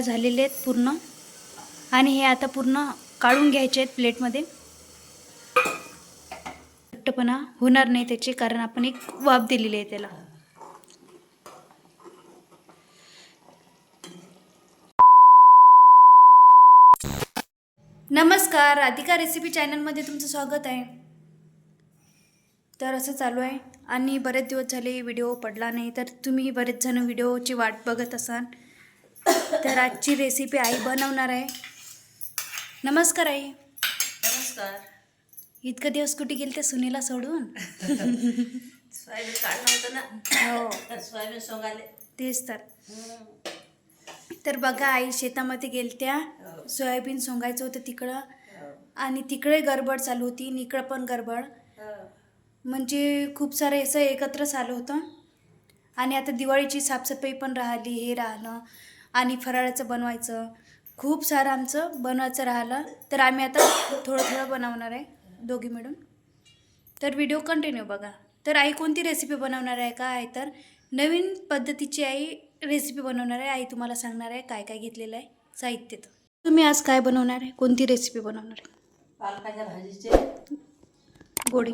झालेले आहेत पूर्ण. आणि हे आता पूर्ण काढून घ्यायचे आहेत प्लेटमध्ये. घट्टपणा होणार नाही त्याची कारण आपण एक वाफ दिलेली आहे त्याला. नमस्कार राधिका रेसिपी चॅनलमध्ये तुमचं स्वागत आहे. तर असं चालू आहे. आणि बरेच दिवस झाले व्हिडिओ पडला नाही तर तुम्ही बरेच जण व्हिडिओची वाट बघत असाल. तर आजची रेसिपी आई बनवणार आहे. नमस्कार आई. नमस्कार. इतकं दिवस कुठे गेले ते सुनीला सोडून? सोयाबीन होतं ना. हो. तर सोयाबीन सोंगाले तेच तर. तर बघा आई शेतामध्ये गेलत्या. सोयाबीन सोंगायचं होतं तिकडं. आणि तिकडे गडबड चालू होती. आणि इकडं पण गडबड. म्हणजे खूप सारं असं एकत्रच आलं होतं. आणि आता दिवाळीची साफसफाई पण राहिली हे राहिलं आणि फराळाचं बनवायचं. खूप सारं आमचं बनवायचं राहिलं. तर आम्ही आता थोडं थोडं बनवणार आहे दोघी मिळून. तर व्हिडिओ कंटिन्यू बघा. तर आई कोणती रेसिपी बनवणार आहे का आहे? तर नवीन पद्धतीची आई रेसिपी बनवणार आहे. आई तुम्हाला सांगणार आहे काय काय घेतलेलं आहे साहित्य तर. तुम्ही आज काय बनवणार आहे? कोणती रेसिपी बनवणार आहे? पालकाच्या भाजीचे गोडी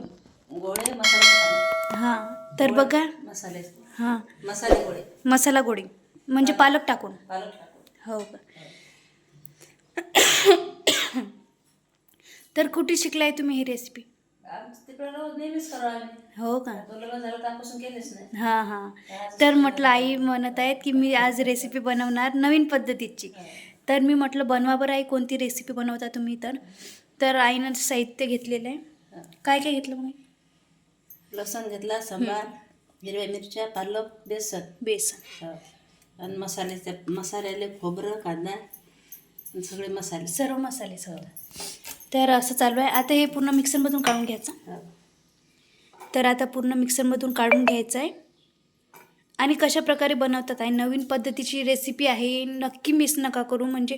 गोळे मसाले. हां. तर बघा. मसाले. हां. मसाले गोळे. मसाला गोडी म्हणजे पालक टाकून. पालक टाकून. हो का? तर कुठे शिकलाय तुम्ही ही रेसिपी आमचं तिकडे रोज नेहमीच करू आम्ही. हो का? तो लग्न झालं त्यापासून केलेच नाही. हां हां. तर म्हटलं आई म्हणत आहेत की मी आज रेसिपी बनवणार नवीन पद्धतीची. तर मी म्हटलं बनवा बरं आई कोणती रेसिपी बनवता तुम्ही तर? तर आईनं साहित्य घेतलेलं आहे. काय काय घेतलं मग? लसण घेतला सांबार हिरव्या मिरच्या पालक बेसन. बेसन. हो. आणि मसाले त्या मसाल्याले खोबरं कांदा सगळे मसाले. सर्व मसाले सगळं तर असं चालू आहे. आता हे पूर्ण मिक्सरमधून काढून घ्यायचं. तर आता पूर्ण मिक्सरमधून काढून घ्यायचं आहे. आणि कशा प्रकारे बनवतात आहे? नवीन पद्धतीची रेसिपी आहे. नक्की मिस नका करू. म्हणजे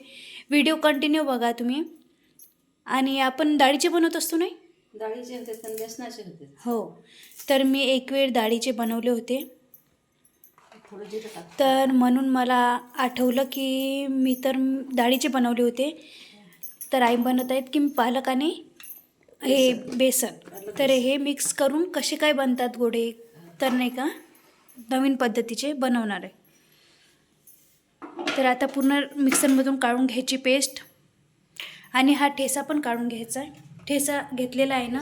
व्हिडिओ कंटिन्यू बघा तुम्ही. आणि आपण डाळीचे बनवत असतो नाही? डाळीचे होते पण बेसनाचे होते. हो. तर मी एक वेळ डाळीचे बनवले होते. तर म्हणून मला आठवलं की मी तर डाळीचे बनवले होते. तर आई बनवत आहेत की पालक आणि हे बेसन. तर हे मिक्स करून कसे काय बनतात गोडे तर नाही का? नवीन पद्धतीचे बनवणार आहे. तर आता पूर्ण मिक्सरमधून काढून घ्यायची पेस्ट. आणि हा ठेसा पण काढून घ्यायचा आहे. ठेसा घेतलेला आहे ना?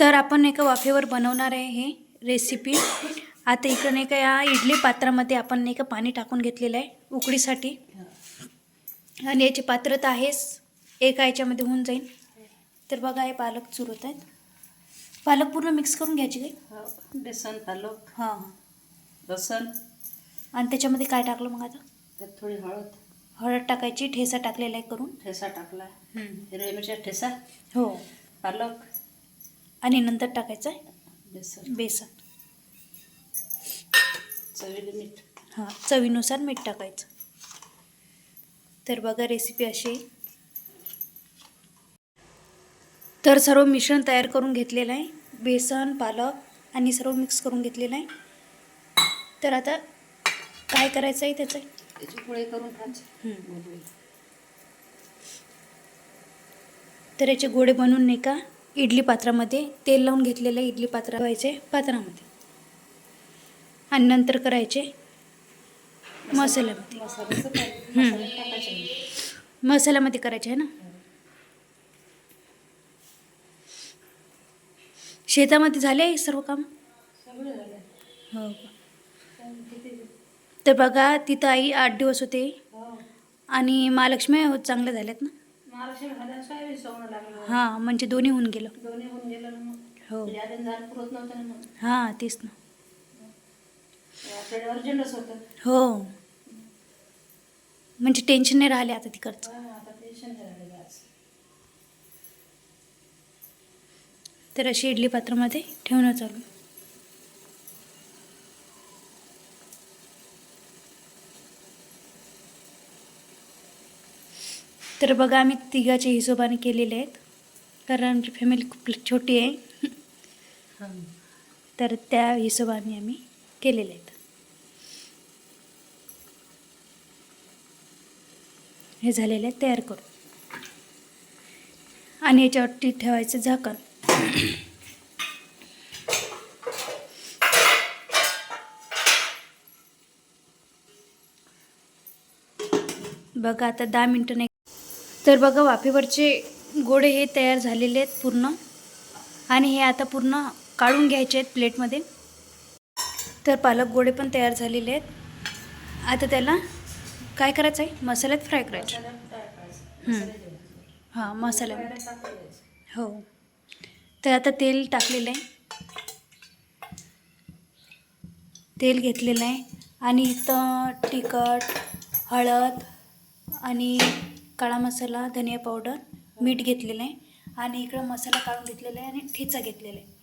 तर आपण एका वाफेवर बनवणार आहे हे रेसिपी आता इकडं नाही का या इडली पात्रामध्ये आपण नाही का पाणी टाकून घेतलेलं आहे उकडीसाठी. आणि याची पात्र तर आहेच एका याच्यामध्ये होऊन जाईल. तर बघा हे पालक चुरत आहेत. पालक पूर्ण मिक्स करून घ्यायची काय? हो. बेसन पालक. हां. लसण. आणि त्याच्यामध्ये काय टाकलं मग आता? त्यात थोडी हळद. हळद टाकायची ठेसा टाकलेला आहे करून. ठेसा टाकला. हिरव्या मिरच्या ठेसा. हो. पालक. आणि नंतर टाकायचं आहे बेसन. बेसन. चवीला मीठ. हां चवीनुसार मीठ टाकायचं. तर बघा रेसिपी अशी. तर सर्व मिश्रण तयार करून घेतलेलं आहे. बेसन पालक आणि सर्व मिक्स करून घेतलेलं आहे. तर आता काय करायचं आहे त्याचं? पोळी करून. तर याचे गोडे बनवून नाही का? इडली पात्रामध्ये तेल लावून घेतलेलं आहे इडली पात्र व्हायचे पात्रामध्ये. आणि नंतर करायचे मसाल्यामध्ये. मसाल्यामध्ये करायचे आहे ना? शेतामध्ये झाले सर्व काम? हो का? तर बघा तिथं आई आठ दिवस होते. आणि महालक्ष्मी चांगल्या चांगले झालेत ना? महाराष्ट्र भाज्या सोयाबीन सोंगणं लागलं. हां म्हणजे दोन्ही होऊन गेलं. दोन्ही होऊन गेलं ना मग. हो. यादीन झालं पुरत नव्हतं ना मग. हां तेच ना. आपल्याला अर्जंटच होतं. हो. म्हणजे टेन्शन नाही राहिले आता तिकडचं. हा, आता टेन्शन नाही राहिलेलं आज. तर अशी इडली पात्रामध्ये ठेवणं चालू. तर बघा आम्ही तिघाच्या हिशोबाने केलेले आहेत. कारण आमची फॅमिली खूप छोटी आहे. तर त्या हिशोबाने आम्ही केलेले आहेत. हे झालेले आहेत तयार करून. आणि याच्यावरती ठेवायचं झाकण. बघा आता दहा मिनटं नाही. तर बघा वाफेवरचे गोडे हे तयार झालेले आहेत पूर्ण. आणि हे आता पूर्ण काढून घ्यायचे आहेत प्लेटमध्ये. तर पालक गोडे पण तयार झालेले आहेत. आता त्याला काय करायचं आहे? मसाल्यात फ्राय करायचे. हां मसाल्यामध्ये हो. तर आता तेल टाकलेलं आहे. तेल घेतलेलं आहे. आणि इथं तिखट हळद आणि काळा मसाला धनिया पावडर मीठ घेतलेलं आहे आणि इकडं मसाला काढून घेतलेला आहे आणि ठेचा घेतलेला आहे.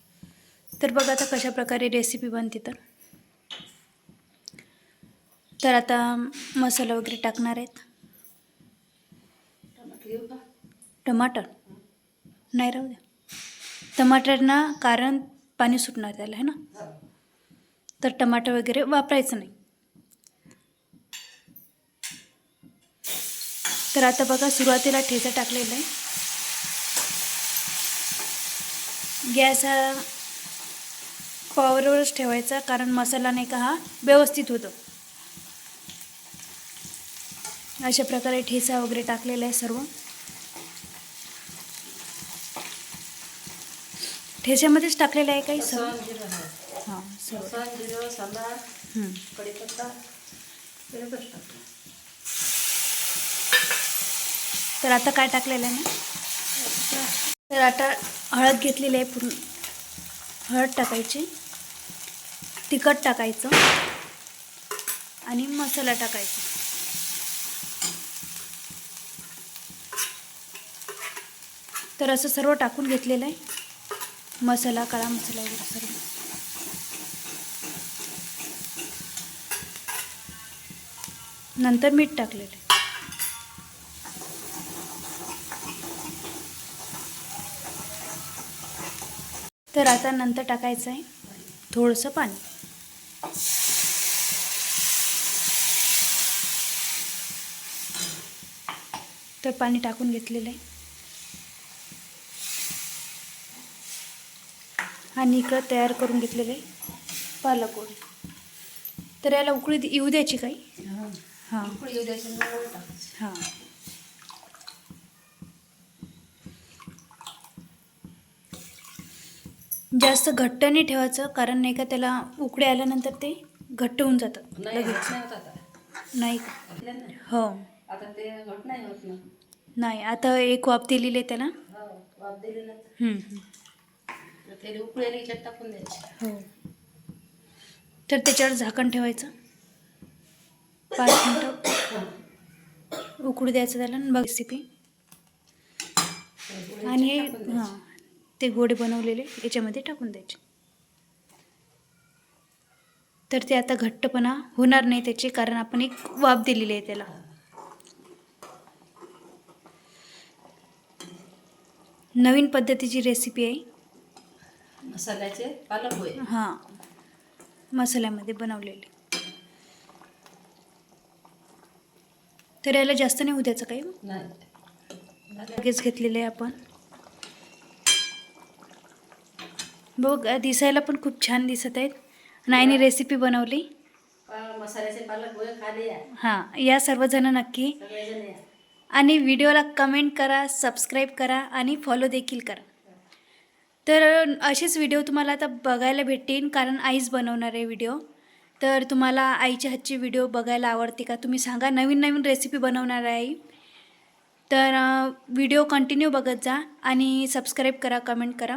तर बघा आता कशा प्रकारे रेसिपी बनते तर. तर आता मसाला वगैरे टाकणार आहेत. टमाटर नाही राहू द्या. टमाटरना कारण पाणी सुटणार त्याला है ना? तर टमाटर वगैरे वापरायचं नाही. तर आता बघा सुरुवातीला ठेचा टाकलेला आहे. गॅस हा पॉवरवरच ठेवायचा कारण मसाला नाही का हा व्यवस्थित होतो. अशा प्रकारे ठेचा वगैरे टाकलेला आहे सर्व. ठेच्यामध्येच टाकलेलं आहे काही सर्व. हां. सर्व लसण जिरं सांबार हं. कढीपत्ता एवढंच टाकतो तर आता काय टाकलेलं आहे ना तर आता हळद घेतलेली आहे पूर्ण. हळद टाकायची. तिखट टाकायचं. आणि मसाला टाकायचा. तर असं सर्व टाकून घेतलेलं आहे. मसाला काळा मसाला वगैरे सर्व. नंतर मीठ टाकलेलं आहे. तर आता नंतर टाकायचं आहे. थोडंसं पाणी. तर पाणी टाकून घेतलेलं आहे. आणि इकडं तयार करून घेतलेलं आहे पालक तर याला उकळी येऊ द्यायची काही? हां. हां उकळी येऊ द्यायची आणि मग टाकायची हां जास्त घट्ट नाही ठेवायचं कारण नाही का त्याला उकडे आल्यानंतर ते घट्ट होऊन जातं. नाही घट नाही होत आता. नाही का? घातल्या ना हो. आता ते घट नाही होत ना. नाही आता एक वाफ दिलेली आहे त्याला. हो वाफ दिली ना. हम्म, हम्म. तर ते उकळी आली की त्यात टाकून द्यायची. हो. तर त्याच्यावर झाकण ठेवायचं. पाच मिनटं उकडू द्यायचं त्याला आणि बघ रेसिपी आणि हे. हां ते गोडे बनवलेले याच्यामध्ये टाकून द्यायचे. तर ते आता घट्टपणा होणार नाही त्याचे कारण आपण एक वाफ दिलेली आहे त्याला. नवीन पद्धतीची रेसिपी आहे. मसाल्याचे पालक होय. हां. मसाल्यामध्ये बनवलेले. तर याला जास्त नाही उद्याचं काही? लगेच घेतलेले आहे आपण. बघ दिसायला पण खूप छान दिसत आहेत. नाईने रेसिपी बनवली. मसाल्याचे पालक या. हां या सर्वजण नक्की. आणि व्हिडिओला कमेंट करा सबस्क्राईब करा आणि फॉलो देखील करा. तर असेच व्हिडिओ तुम्हाला आता बघायला भेटतील कारण आईच बनवणार आहे व्हिडिओ तर तुम्हाला आईच्या हातची व्हिडिओ बघायला आवडते का? तुम्ही सांगा नवीन नवीन रेसिपी बनवणार आहे. आई तर व्हिडिओ कंटिन्यू बघत जा आणि सबस्क्राईब करा कमेंट करा.